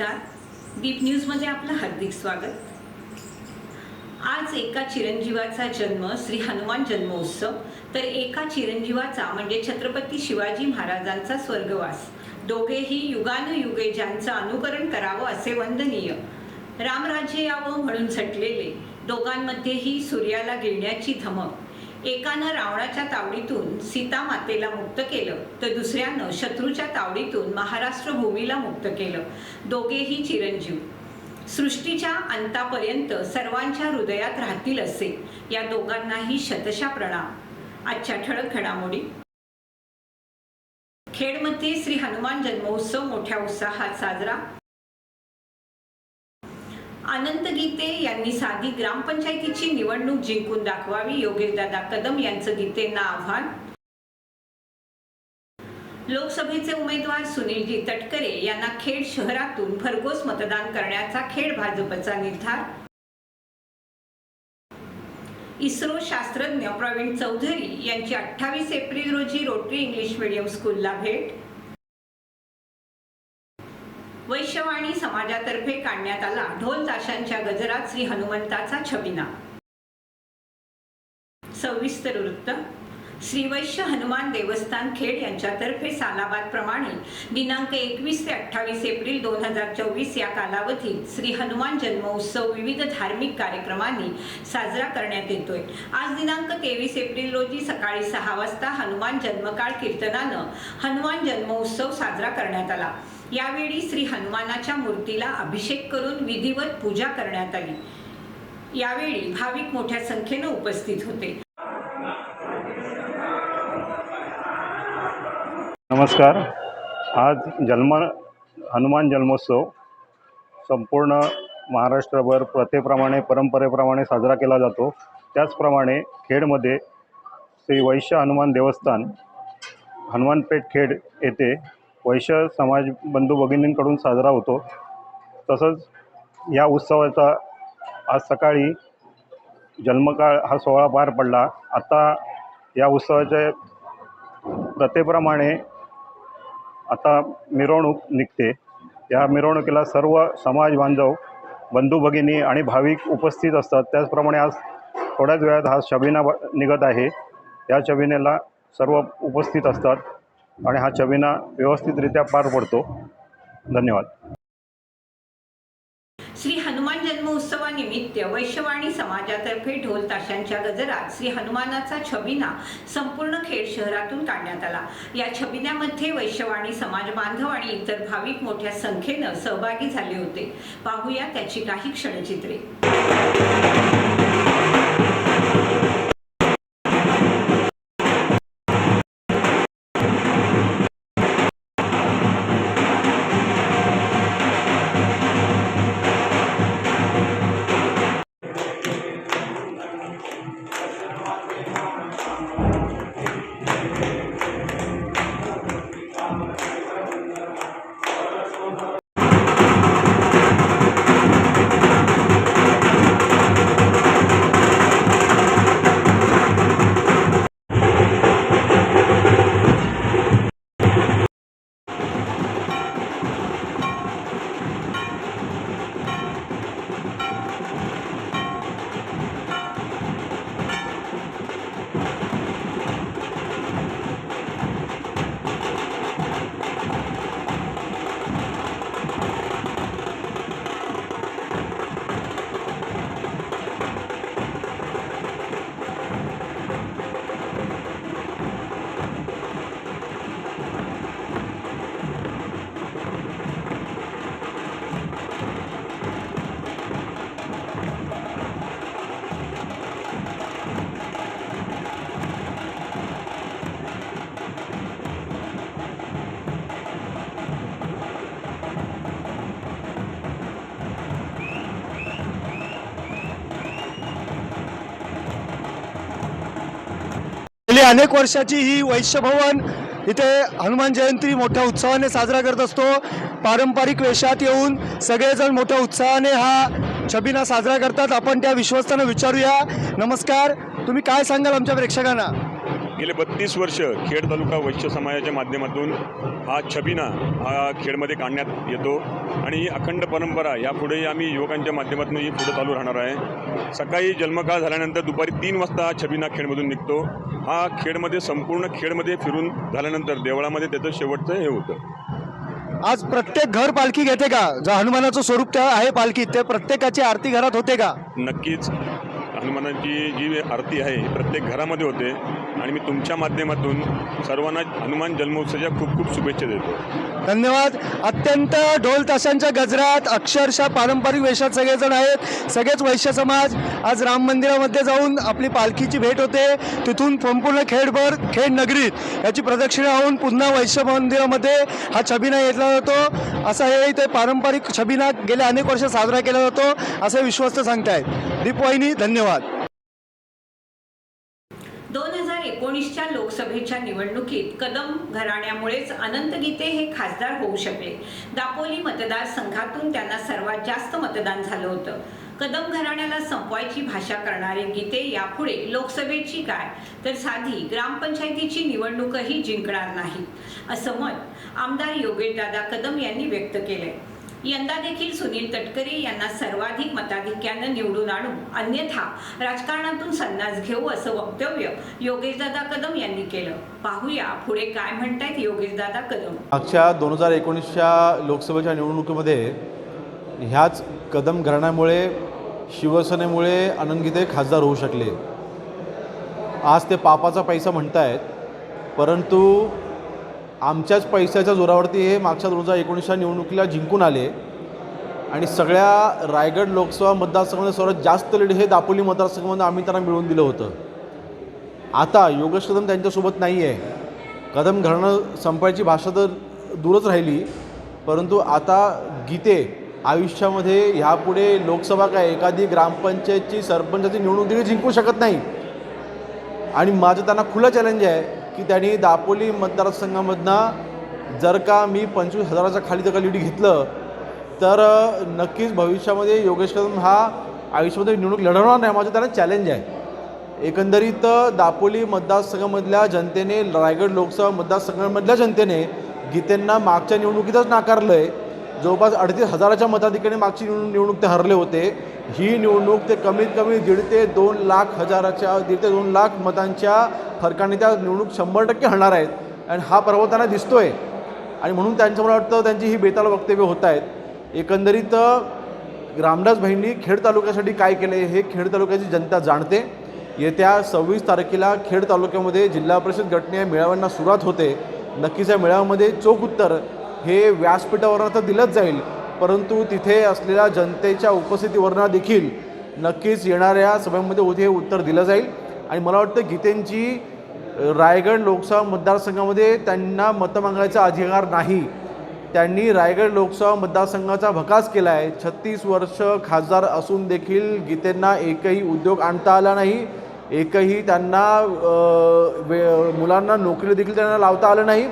नमस्कार. डीप न्यूजमध्ये आपलं हार्दिक स्वागत. आज एका चिरंजीवाचा जन्म श्री हनुमान जन्मोत्सव. तर एका चिरंजीवाचा म्हणजे छत्रपती शिवाजी महाराजांचा स्वर्गवास. दोघेही युगानुयुगे ज्यांचं अनुकरण करावं असे वंदनीय. रामराजे यावं म्हणून झटलेले दोघांमध्येही सूर्याला गिळण्याची धमक. एकानं रावणाच्या तावडीतून सीता मातेला मुक्त केलं तर दुसऱ्यानं शत्रूच्या तावडीतून महाराष्ट्र भूमीला मुक्त केलं. दोघेही चिरंजीव. सृष्टीच्या अंतापर्यंत सर्वांच्या हृदयात राहतील असे. या दोघांनाही शतशा प्रणाम. आजच्या ठळक घडामोडी. खेडमध्ये श्री हनुमान जन्मोत्सव मोठ्या उत्साहात साजरा. आनंद गीते यांनी साधी ग्रामपंचायतीची निवडणूक जिंकून दाखवावी योगेशदादा कदम यांचं गीतेंना आव्हान. लोकसभेचे उमेदवार सुनीलजी तटकरे यांना खेड शहरातून भरघोस मतदान करण्याचा खेड भाजपचा निर्धार. इस्रो शास्त्रज्ञ प्रवीण चौधरी यांची अठ्ठावीस एप्रिल रोजी रोटरी इंग्लिश मीडियम स्कूलला भेट. वैश्यवाणी समाजातर्फे काढण्यात आला ढोल ताशांच्या गजरात श्री हनुमंताचा छबिना. सविस्तर वृत्त श्रीवैश्य हनुमान देवस्थान खेड यांच्यातर्फे सालाबादप्रमाणे दिनांक एकवीस ते अठ्ठावीस एप्रिल दोन हजार चोवीस या कालावधीत श्री हनुमान जन्मोत्सव विविध धार्मिक कार्यक्रमांनी साजरा करण्यात येतोय. आज दिनांक तेवीस एप्रिल रोजी सकाळी सहा वाजता हनुमान जन्मकाळ कीर्तनानं हनुमान जन्मोत्सव साजरा करण्यात आला. यावेळी श्री हनुमानाच्या मूर्तीला अभिषेक करून विधिवत पूजा करण्यात आली. यावेळी भाविक मोठ्या संख्येनं उपस्थित होते. नमस्कार. आज जन्म हनुमान जन्मोत्सव संपूर्ण महाराष्ट्रभर प्रथेप्रमाणे परंपरेप्रमाणे साजरा केला जातो. त्याचप्रमाणे खेडमध्ये श्री वैश्य हनुमान देवस्थान हनुमानपेठ खेड येथे वैश्य समाज बंधू भगिनींकडून साजरा होतो. तसंच या उत्सवाचा आज सकाळी जन्मकाळ हा सोहळा पार पडला. आता या उत्सवाच्या प्रथेप्रमाणे आता मिरवणूक निघते. या मिरवणुकीला सर्व समाज बांधव बंधू भगिनी आणि भाविक उपस्थित असतात. त्याचप्रमाणे आज थोड्याच वेळात हा शबिना ब- निघत आहे. या शबिनेला सर्व उपस्थित असतात आणि हा शबिना व्यवस्थितरित्या पार पडतो. धन्यवाद श्री हनुमान निमित्त वैश्यवाणी समाजातर्फे ढोल ताशांच्या गजरात श्री हनुमानाचा छबिना संपूर्ण खेड शहरातून काढण्यात आला. या छबिन्यामध्ये वैश्यवाणी समाज बांधव आणि इतर भाविक मोठ्या संख्येनं सहभागी झाले होते. पाहूया त्याची काही क्षणचित्रे. अनेक वर्षाची ही वैश्यभवन. इथे हनुमान जयंती मोठ्या उत्साहाने साजरा करत असतो. पारंपरिक वेशात येऊन सगळेजण मोठ्या उत्साहाने हा छबिना साजरा करतात. आपण त्या विश्वस्तांना विचारूया. नमस्कार. तुम्ही काय सांगाल आमच्या प्रेक्षकांना? गेले बत्तीस वर्ष खेड तालुका वैश्य समाजाच्या माध्यमातून हा छबिना हा खेडमध्ये काढण्यात येतो. आणि ही अखंड परंपरा यापुढेही आम्ही युवकांच्या माध्यमातून ही पुढे चालू राहणार आहे. सकाळी जन्मकाळ झाल्यानंतर दुपारी तीन वाजता हा छबिना खेडमधून निघतो. हा खेडमध्ये संपूर्ण खेडमध्ये फिरून झाल्यानंतर देवळामध्ये त्याचं शेवटचं हे होतं. आज प्रत्येक घर पालखी घेते का? जो हनुमानाचं स्वरूप त्या आहे पालखीत ते प्रत्येकाची आरती घरात होते का? नक्कीच. हनुमानाची जी आरती आहे प्रत्येक घरामध्ये होते. आणि मी तुमच्या माध्यमातून सर्वांना हनुमान जन्मोत्सवाच्या खूप खूप शुभेच्छा देतो. धन्यवाद. अत्यंत ढोल ताशांच्या गजरात अक्षरशः पारंपरिक वेशात सगळेजण आहेत. सगळेच वैश्य समाज आज राम मंदिरामध्ये जाऊन आपली पालखीची भेट होते. तिथून संपूर्ण खेडभर खेड नगरीत याची प्रदक्षिणा होऊन पुन्हा वैश्य मंदिरामध्ये हा छबिना घेतला जातो. असा हे इथे पारंपरिक छबिना गेल्या अनेक वर्ष साजरा केला जातो असे विश्वस्त सांगतायत. दीपवाहिनी धन्यवाद दोन हजार एकोणीसच्या लोकसभेच्या निवडणुकीत कदम घराण्यामुळेच अनंत गीते हे खासदार होऊ शकले. दापोली मतदारसंघातून त्यांना सर्वात जास्त मतदान झालं होतं. कदम घराण्याला संपवायची भाषा करणारे गीते यापुढे लोकसभेची काय? तर साधी ग्रामपंचायतीची निवडणूकही जिंकणार नाही. असं मत आमदार योगेशदादा कदम यांनी व्यक्त केलंय. यंदा देखील सुनील तटकरे यांना सर्वाधिक मताधिक्यानं निवडून आणू. अन्यथा राजकारणातून संन्यास घेऊ असं वक्तव्य योगेशदादा कदम यांनी केलं. पाहूया पुढे काय म्हणतायत योगेशदादा कदम. मागच्या दोन हजार एकोणीसच्या लोकसभेच्या निवडणुकीमध्ये ह्याच कदम घराण्यामुळे शिवसेनेमुळे आनंदगीते खासदार होऊ शकले. आज ते पापाचा पैसा म्हणतायत परंतु आमच्याच पैशाच्या जोरावरती हे मागच्या दोन हजार एकोणीसच्या निवडणुकीला जिंकून आले. आणि सगळ्या रायगड लोकसभा मतदारसंघामध्ये सर्वात जास्त लीड हे दापोली मतदारसंघामध्ये आम्ही त्यांना मिळवून दिलं होतं. आता योगेश कदम त्यांच्यासोबत नाही आहे कदम घराणं संपायची भाषा तर दूरच राहिली. परंतु आता गीते आयुष्यामध्ये ह्यापुढे लोकसभा काय एखादी ग्रामपंचायतची सरपंचाची निवडणूक देखील जिंकू शकत नाही. आणि माझं त्यांना खुलं चॅलेंज आहे. की त्यांनी दापोली मतदारसंघामधनं जर का मी पंचवीस हजाराच्या खाली जर का लीड घेतलं तर नक्कीच भविष्यामध्ये योगेश कदम हा आयुष्यामध्ये निवडणूक लढवणार नाही माझं त्याला चॅलेंज आहे. एकंदरीत दापोली मतदारसंघामधल्या जनतेने रायगड लोकसभा मतदारसंघामधल्या जनतेने गीतेंना मागच्या निवडणुकीतच नाकारलं आहे जवळपास अडतीस हजाराच्या मताधिकाने मागची निवडणूक निवडणूक ते हरले होते. ही निवडणूक ते कमीत कमी दीड ते दोन लाख हजाराच्या दीड ते दोन लाख मतांच्या फरकाने त्या निवडणूक शंभर टक्के हरणार आहेत. आणि हा पर्व त्यांना आहे आणि म्हणून त्यांचं मला वाटतं त्यांची ही बेताल वक्तव्य होत आहेत. एकंदरीत रामदास भाईंनी खेड तालुक्यासाठी काय केले हे खेड तालुक्याची जनता जाणते. येत्या सव्वीस तारखेला खेड तालुक्यामध्ये जिल्हा परिषद गटने मेळाव्यांना सुरुवात होते. नक्कीच या मेळाव्यामध्ये चोख उत्तर हे व्यासपीठावर तर दिलंच जाईल. परंतु तिथे असलेल्या जनतेच्या उपस्थितीवरनं देखील नक्कीच येणाऱ्या सभेमध्ये उद्या हे उत्तर दिलं जाईल. आणि मला वाटतं गीतेंची रायगड लोकसभा मतदारसंघामध्ये त्यांना मतं मागायचा अधिकार नाही. त्यांनी रायगड लोकसभा मतदारसंघाचा भकास केला आहे छत्तीस वर्ष खासदार असून देखील गीतेंना एकही उद्योग आणता आला नाही. एकही त्यांना वे- मुलांना नोकरी देखील त्यांना लावता आलं नाही.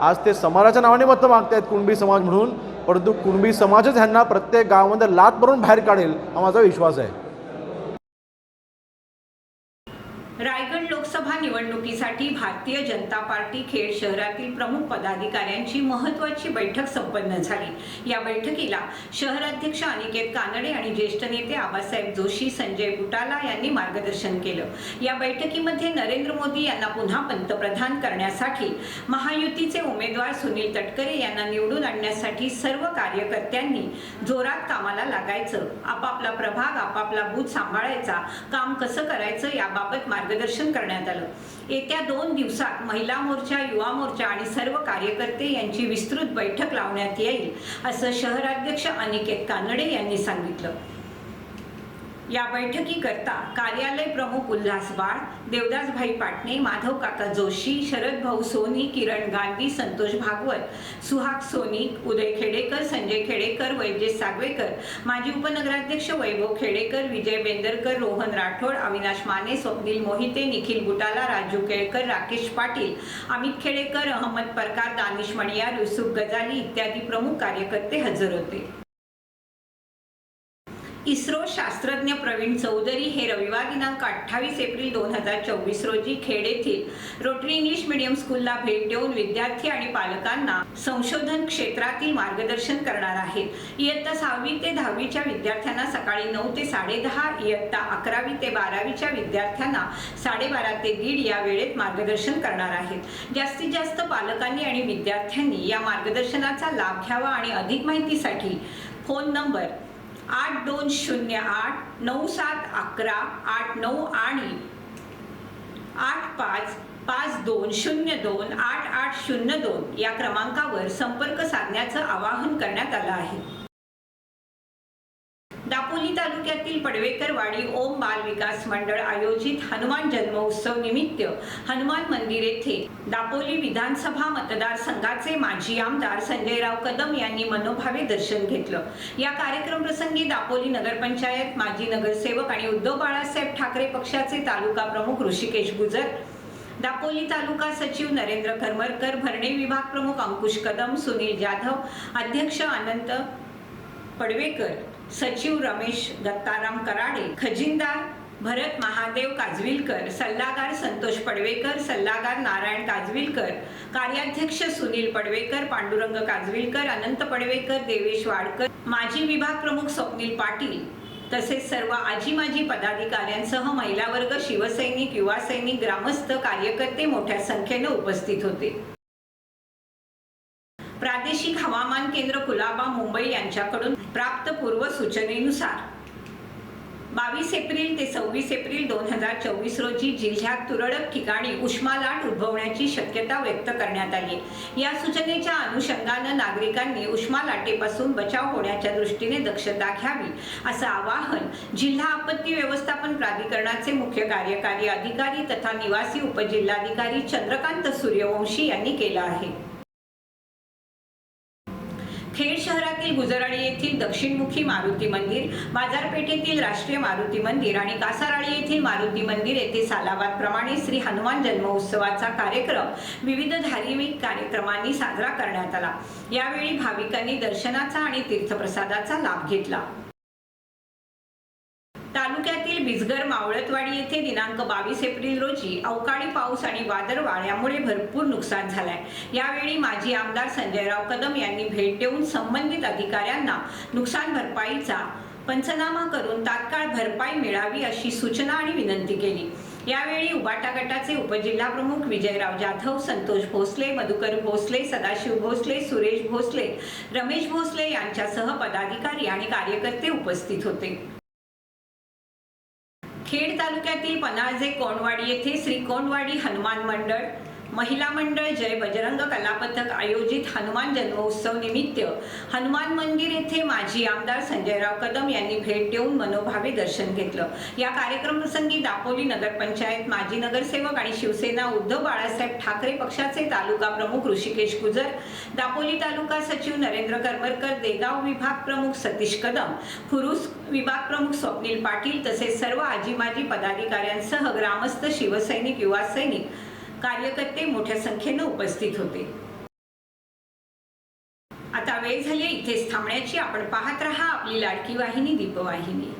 आज ते समाजाच्या नावाने मतं मागतायत कुणबी समाज म्हणून. परंतु कुणबी समाजच ह्यांना प्रत्येक गावामध्ये लात भरून बाहेर काढेल हा माझा विश्वास आहे रायगड लोकसभा निवडणुकीसाठी भारतीय जनता पार्टी खेड शहरातील प्रमुख पदाधिकाऱ्यांची महत्वाची बैठक संपन्न झाली. या बैठकीला शहराध्यक्ष अनिकेत कानडे आणि ज्येष्ठ नेते आबासाहेब जोशी संजय बुटाला यांनी मार्गदर्शन केलं. या बैठकीमध्ये नरेंद्र मोदी यांना पुन्हा पंतप्रधान करण्यासाठी महायुतीचे उमेदवार सुनील तटकरे यांना निवडून आणण्यासाठी सर्व कार्यकर्त्यांनी जोरात कामाला लागायचं आपापला प्रभाग आपापला बूथ सांभाळायचा काम कसं करायचं याबाबत मार्गदर्शन करण्यात आलं. येत्या दोन दिवसात महिला मोर्चा युवा मोर्चा आणि सर्व कार्यकर्ते यांची विस्तृत बैठक लावण्यात येईल असं शहराध्यक्ष अनिकेत कानडे यांनी सांगितलं. या बैठकीकरता कार्यालय प्रमुख उल्हास बाळ देवदासभाई पाटणे माधव काका जोशी शरद भाऊ सोनी किरण गांधी संतोष भागवत सुहाग सोनी उदय खेडेकर संजय खेडेकर वैजेश सागवेकर माजी उपनगराध्यक्ष वैभव खेडेकर विजय बेंदरकर रोहन राठोड अविनाश माने स्वप्नील मोहिते निखिल बुटाला राजू केळकर राकेश पाटील अमित खेडेकर अहमद परकार दानिश मणियार युसुफ गजाली इत्यादी प्रमुख कार्यकर्ते हजर होते. इस्रो शास्त्रज्ञ प्रवीण चौधरी हे रविवार दिनांक अठ्ठावीस एप्रिल दोन हजार चोवीस रोजी खेड येथील रोटरी इंग्लिश मीडियम स्कूलला भेट देऊन विद्यार्थी आणि पालकांना संशोधन क्षेत्रातील मार्गदर्शन करणार आहेत. इयत्ता सहावी ते दहावीच्या विद्यार्थ्यांना सकाळी नऊ ते साडेदहा इयत्ता अकरावी ते बारावीच्या विद्यार्थ्यांना साडेबारा ते दीड या वेळेत मार्गदर्शन करणार आहेत. जास्तीत जास्त पालकांनी आणि विद्यार्थ्यांनी या मार्गदर्शनाचा लाभ घ्यावा आणि अधिक माहितीसाठी फोन नंबर आठ दोन शून्य आठ नऊ सात अकरा आठ नऊ आणि आठ पाच पाच दोन शून्य दोन आठ आठ शून्य दोन या क्रमांकावर संपर्क साधण्याचं आवाहन करण्यात आलं आहे. दापोली तालुक्यातील पडवेकरवाडी ओम बाल विकास मंडळ आयोजित हनुमान जन्मोत्सव निमित्त हनुमान मंदिर येथे दापोली विधानसभा मतदारसंघाचे माजी आमदार संजयराव कदम यांनी मनोभावे दर्शन घेतलं. या कार्यक्रम प्रसंगी दापोली नगरपंचायत माजी नगरसेवक आणि उद्धव बाळासाहेब ठाकरे पक्षाचे तालुका प्रमुख ऋषिकेश गुजर दापोली तालुका सचिव नरेंद्र करमरकर भरणे विभाग प्रमुख अंकुश कदम सुनील जाधव अध्यक्ष अनंत पडवेकर सचिव रमेश दत्ताराम कराडे खजिनदार भरत महादेव काजविलकर सल्लागार संतोष पडवेकर सल्लागार नारायण काजविलकर कार्याध्यक्ष सुनील पडवेकर पांडुरंग काजविलकर अनंत पडवेकर देवेश वाडकर माजी विभाग प्रमुख स्वप्नील पाटील तसेच सर्व आजी माजी पदाधिकाऱ्यांसह महिला वर्ग शिवसैनिक युवा सैनिक ग्रामस्थ कार्यकर्ते मोठ्या संख्येने उपस्थित होते. प्रादेशिक हवामान केंद्र कुलाबा मुंबई यांच्याकडून प्राप्त पूर्व सूचनेनुसार बावीस एप्रिल ते सव्वीस एप्रिल दोन हजार चोवीस रोजी जिल्ह्यात तुरळक ठिकाणी उष्मालाट उद्भवण्याची शक्यता व्यक्त करण्यात आली या सूचनेच्या अनुषंगानं नागरिकांनी उष्मालाटेपासून बचाव होण्याच्या दृष्टीने दक्षता घ्यावी असं आवाहन जिल्हा आपत्ती व्यवस्थापन प्राधिकरणाचे मुख्य कार्यकारी अधिकारी तथा निवासी उपजिल्हाधिकारी चंद्रकांत सूर्यवंशी यांनी केलं आहे खेड शहरातील गुजराळी येथील दक्षिणमुखी मारुती मंदिर बाजारपेठेतील राष्ट्रीय मारुती मंदिर आणि कासाराळी येथील मारुती मंदिर येथे सालाबाद प्रमाणे श्री हनुमान जन्मोत्सवाचा कार्यक्रम विविध धार्मिक कार्यक्रमांनी साजरा करण्यात आला. यावेळी भाविकांनी दर्शनाचा आणि तीर्थप्रसादाचा लाभ घेतला. तालुक्यातील बिजगर मावळतवाडी येथे दिनांक बावीस एप्रिल रोजी अवकाळी पाऊस आणि वादळ वाऱ्यामुळे भरपूर नुकसान झालंय. यावेळी माजी आमदार संजयराव कदम यांनी भेट देऊन संबंधित अधिकाऱ्यांना नुकसान भरपाईचा पंचनामा करून तात्काळ भरपाई मिळावी अशी सूचना आणि विनंती केली. यावेळी उबाटा गटाचे उपजिल्हा प्रमुख विजयराव जाधव संतोष भोसले मधुकर भोसले सदाशिव भोसले सुरेश भोसले रमेश भोसले यांच्यासह पदाधिकारी आणि कार्यकर्ते उपस्थित होते. खेड तालुक्यातील पनाळजे कोंडवाडी येथे श्री कोंडवाडी हनुमान मंडळ महिला मंडळ जय बजरंग कलापथक आयोजित हनुमान जन्मोत्सव निमित्त हनुमान मंदिर येथे माजी आमदार संजयराव कदम यांनी भेट देऊन मनोभावे दर्शन घेतलं. या कार्यक्रमप्रसंगी दापोली नगरपंचायत माजी नगरसेवक आणि शिवसेना उद्धव बाळासाहेब ठाकरे पक्षाचे तालुका प्रमुख ऋषिकेश गुजर दापोली तालुका सचिव नरेंद्र करमरकर देगाव विभाग प्रमुख सतीश कदम खुरुस विभाग प्रमुख स्वप्नील पाटील तसेच सर्व आजी माजी पदाधिकाऱ्यांसह ग्रामस्थ शिवसैनिक युवा सैनिक कार्यकर्ते मोठ्या संख्येनं उपस्थित होते. आता वेळ झाली इथेच थांबण्याची. आपण पाहत रहा आपली लाडकी वाहिनी दीपवाहिनी.